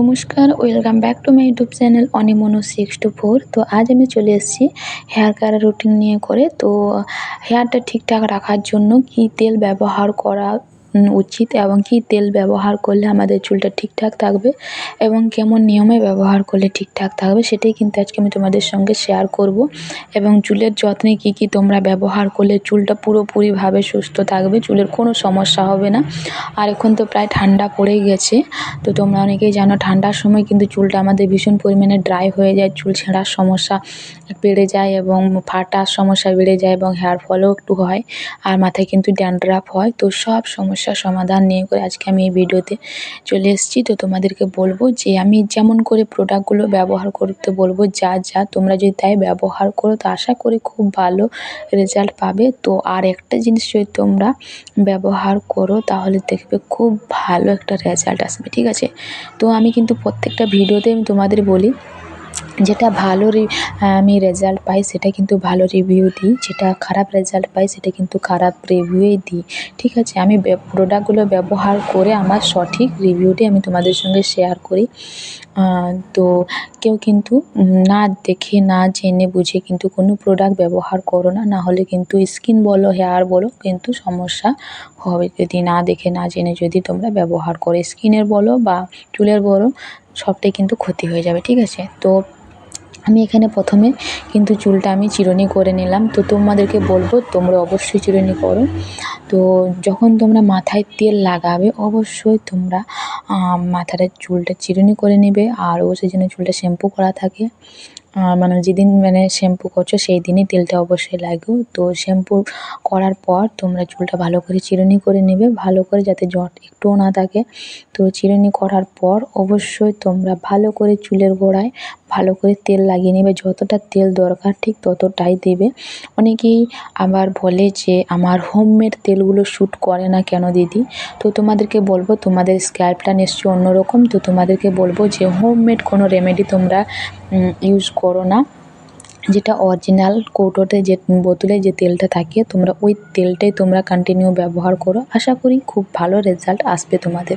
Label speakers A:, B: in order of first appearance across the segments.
A: নমস্কার, welcome back to my YouTube channel অনিমনো six two four তো আজ আমি চলে এসেছি হেয়ার কেয়ার রুটিন নিয়ে করে। তো হেয়ারটা ঠিকঠাক রাখার জন্য কি তেল ব্যবহার করা উচিত এবং কি তেল ব্যবহার করলে আমাদের চুলটা ঠিকঠাক থাকবে এবং কেমন নিয়মে ব্যবহার করলে ঠিকঠাক থাকবে সেটাই কিন্তু আজকে আমি তোমাদের সঙ্গে শেয়ার করব এবং চুলের যত্নে কি কি তোমরা ব্যবহার করলে চুলটা পুরোপুরিভাবে সুস্থ থাকবে চুলের কোনো সমস্যা হবে না। আর এখন তো প্রায় ঠান্ডা পড়েই গেছে, তো তোমরা অনেকেই জানো ঠান্ডার সময় কিন্তু চুলটা আমাদের ভীষণ পরিমাণে ড্রাই হয়ে যায়, চুল ছেঁড়ার সমস্যা বেড়ে যায় এবং ফাটার সমস্যা বেড়ে যায় এবং হেয়ার ফলও একটু হয় আর মাথায় কিন্তু ড্যান্ড্রাফ হয়, তো সব সমস্যার সমাধান নিয়ে করে আজকে আমি এই ভিডিওতে চলে এসেছি। তো তোমাদেরকে বলব যে আমি যেমন করে প্রোডাক্টগুলো ব্যবহার করতে বলব, যা যা তোমরা যদি তাই ব্যবহার করো, তো আশা করি খুব ভালো রেজাল্ট পাবে। তো আর একটা জিনিস যদি তোমরা ব্যবহার করো, তাহলে দেখবে খুব ভালো একটা রেজাল্ট আসবে, ঠিক আছে? তো আমি কিন্তু প্রত্যেকটা ভিডিওতে আমি তোমাদের বলি যেটা ভালো রি আমি রেজাল্ট পাই, সেটা কিন্তু ভালো রিভিউ দিই। যেটা খারাপ রেজাল্ট পাই, সেটা কিন্তু খারাপ রিভিউই দিই। ঠিক আছে? আমি প্রোডাক্টগুলো ব্যবহার করে আমার সঠিক রিভিউটি আমি তোমাদের সঙ্গে শেয়ার করি। তো কেউ কিন্তু না দেখে, না জেনে, বুঝে কিন্তু কোনো প্রোডাক্ট ব্যবহার করো না। নাহলে কিন্তু স্কিন বলো হেয়ার বলো, কিন্তু সমস্যা হবে। যদি না দেখে, না জেনে যদি তোমরা ব্যবহার করো। স্কিনের বলো বা চুলের বলো, সবটাই কিন্তু ক্ষতি হয়ে যাবে। ঠিক আছে? তো আমি এখানে প্রথমে কিন্তু চুলটা আমি চিরুনি করে নিলাম। তো তোমাদেরকে বলব, তোমরা অবশ্যই চিরুনি করো। তো যখন তোমরা মাথায় তেল লাগাবে, অবশ্যই তোমরা মাথাটা চুলটা চিরুনি করে নেবে। আর অবশ্যই যেন চুলটা শ্যাম্পু করা থাকে। মানে যেদিন মানে শ্যাম্পু করছ, সেই দিনই তেলটা অবশ্যই লাগাও তো শ্যাম্পু করার পর তোমরা চুলটা ভালো করে চিরুনি করে নেবে, ভালো করে যাতে জট একটুও না থাকে। তো চিরুনি করার পর অবশ্যই তোমরা ভালো করে চুলের গোড়ায় ভালো করে তেল লাগিয়ে নেবে। যতটা তেল দরকার ঠিক ততটাই দেবে। অনেকেই আবার বলে যে, আমার হোমমেড তেলগুলো শ্যুট করে না কেন দিদি? তো তোমাদেরকে বলব, তোমাদের স্ক্যাল্পটা নিশ্চয়ই অন্যরকম। তো তোমাদেরকে বলব যে, হোমমেড কোনো রেমেডি তোমরা ইউজ করো না। যেটা অরিজিনাল কৌটোতে যে বোতলে যে তেলটা থাকে, তোমরা ওই তেলটাই তোমরা কন্টিনিউ ব্যবহার করো। আশা করি খুব ভালো রেজাল্ট আসবে তোমাদের।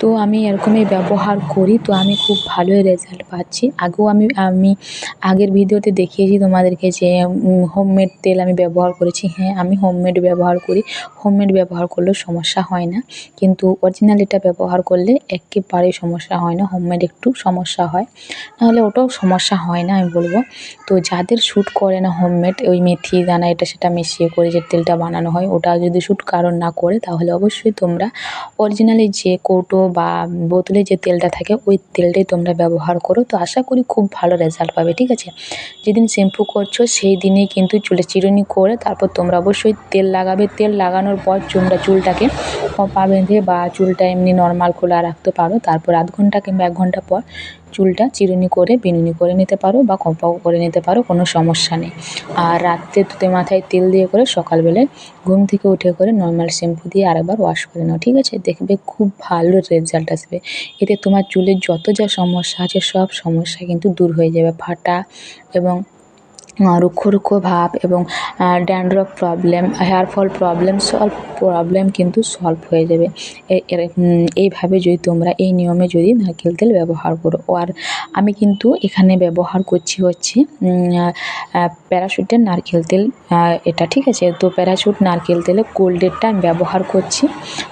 A: তো আমি এরকমই ব্যবহার করি, তো আমি খুব ভালোই রেজাল্ট পাচ্ছি। আগেও আমি আমি আগের ভিডিওতে দেখিয়েছি তোমাদেরকে যে হোমমেড তেল আমি ব্যবহার করেছি। হ্যাঁ আমি হোমমেড ব্যবহার করি। হোমমেড ব্যবহার করলেও সমস্যা হয় না। কিন্তু অরিজিনাল এটা ব্যবহার করলে একেবারেই সমস্যা হয় না। হোমমেড একটু সমস্যা হয়। নাহলে ওটাও সমস্যা হয় না, আমি বলব। তো যাদের শ্যুট করে না হোমমেড, ওই মেথি দানা এটা সেটা মিশিয়ে করে যে তেলটা বানানো হয় ওটা যদি শ্যুট কারণ না করে, তাহলে অবশ্যই তোমরা অরিজিনালি যে কৌটো বা বোতলে যে তেলটা থাকে, ওই তেলটাই তোমরা ব্যবহার করো। তো আশা করি খুব ভালো রেজাল্ট পাবে, ঠিক আছে? যেদিন শ্যাম্পু করছ, সেই দিনেই কিন্তু চুলে চিরুনি করে তারপর তোমরা অবশ্যই তেল লাগাবে। তেল লাগানোর পর তোমরা চুলটাকে পা বেঁধে বা চুলটা এমনি নর্মাল খোলা রাখতে পারো, তারপর আধ ঘণ্টা কিংবা এক ঘণ্টা পর চুলটা চিরুনি করে, বিনুনি করে নিতে পারো বা কম্পাও করে নিতে পারো, কোনো সমস্যা নেই। আর রাত্রে তুতে মাথায় তেল দিয়ে করে সকালবেলায় ঘুম থেকে উঠে করে নর্মাল শ্যাম্পু দিয়ে আরেকবার ওয়াশ করে নাও, ঠিক আছে? দেখবে খুব ভালো রেজাল্ট আসবে। এতে তোমার চুলের যত যা সমস্যা আছে, সব সমস্যা কিন্তু দূর হয়ে যাবে, ফাটা এবং রুক্ষ রুক্ষ ভাব এবং dandruff problem hair fall problem সব প্রবলেম কিন্তু সলভ হয়ে যাবে। এইভাবে যদি তোমরা এই নিয়মে যদি নারকেল তেল ব্যবহার করো। আর আমি কিন্তু এখানে ব্যবহার করছি হচ্ছে প্যারাশুটের নারকেল তেল এটা, ঠিক আছে? তো প্যারাশুট নারকেল তেলে কোল্ডেরটা আমি ব্যবহার করছি।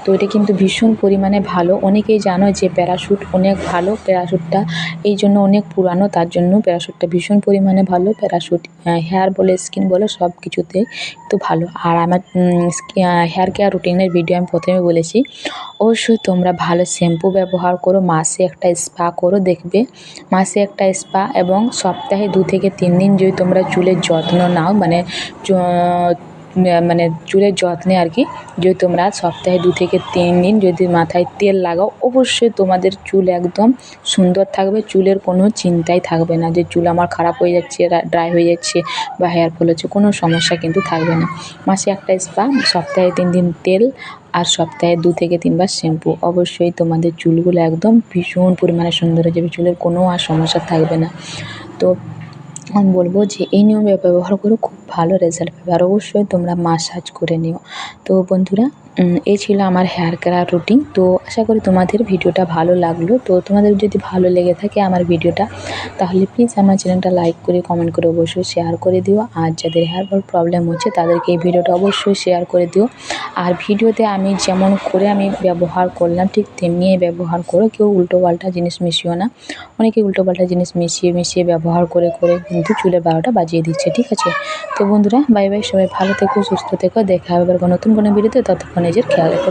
A: তো এটা কিন্তু ভীষণ পরিমাণে ভালো। অনেকেই জানো যে প্যারাশুট অনেক ভালো। প্যারাশুটটা এই জন্য অনেক পুরানো। তার জন্য প্যারাশুটটা ভীষণ পরিমাণে ভালো। প্যারাশুট হেয়ার বলে স্কিন বলে, সব কিছুতে তো ভালো। আর আমার হেয়ার কেয়ার রুটিনের ভিডিও আমি প্রথমে বলেছি। অবশ্যই তোমরা ভালো শ্যাম্পু ব্যবহার করো, মাসে একটা স্পা করো, দেখবে। মাসে একটা স্পা এবং সপ্তাহে দু থেকে তিন দিন যদি তোমরা চুলের যত্ন নাও মানে মানে চুলের যত্নে আর কি, যদি তোমরা সপ্তাহে দু থেকে তিন দিন যদি মাথায় তেল লাগাও, অবশ্যই তোমাদের চুল একদম সুন্দর থাকবে, চুলের কোনো চিন্তাই থাকবে না যে চুল আমার খারাপ হয়ে যাচ্ছে ড্রাই হয়ে যাচ্ছে বা হেয়ার ফল হচ্ছে, কোনো সমস্যা কিন্তু থাকবে না। মাসে একটা স্পা, সপ্তাহে তিন দিন তেল আর সপ্তাহে দু থেকে তিনবার শ্যাম্পু। অবশ্যই তোমাদের চুলগুলো একদম ভীষণ পরিমাণে সুন্দর হয়ে যাবে, চুলের কোনো আর সমস্যা থাকবে না। তো আমি বলব যে এই নিয়ম ব্যবহার করো, খুব ভালো রেজাল্ট পাবে। আর অবশ্যই তোমরা মাসাজ করে নিও। তো বন্ধুরা এই ছিল আমার হেয়ার কেয়ার রুটিন। তো আশা করি তোমাদের ভিডিওটা ভালো লাগল। তো তোমাদের যদি ভালো লেগে থাকে আমার ভিডিওটা, তাহলে প্লিজ আমার চ্যানেলটা লাইক করে কমেন্ট করে অবশ্যই শেয়ার করে দিও। আর যাদের হেয়ার ফল প্রবলেম হচ্ছে, তাদেরকে এই ভিডিওটা অবশ্যই শেয়ার করে দিও। আর ভিডিওতে আমি যেমন করে আমি ব্যবহার করলাম, ঠিক তেমনি ব্যবহার করো কেউ উল্টো পাল্টা জিনিস মিশিও না। অনেকে উল্টো পাল্টা জিনিস মিশিয়ে মিশিয়ে ব্যবহার করে করে কিন্তু চুলের বারোটা বাজিয়ে দিচ্ছে, ঠিক আছে? তো বন্ধুরা বাই বাই সবাই ভালো থেকো, সুস্থ থেকো। দেখা হবে আবার নতুন কোনো ভিডিওতে, ততক্ষণ নিজের খেয়াল রেখো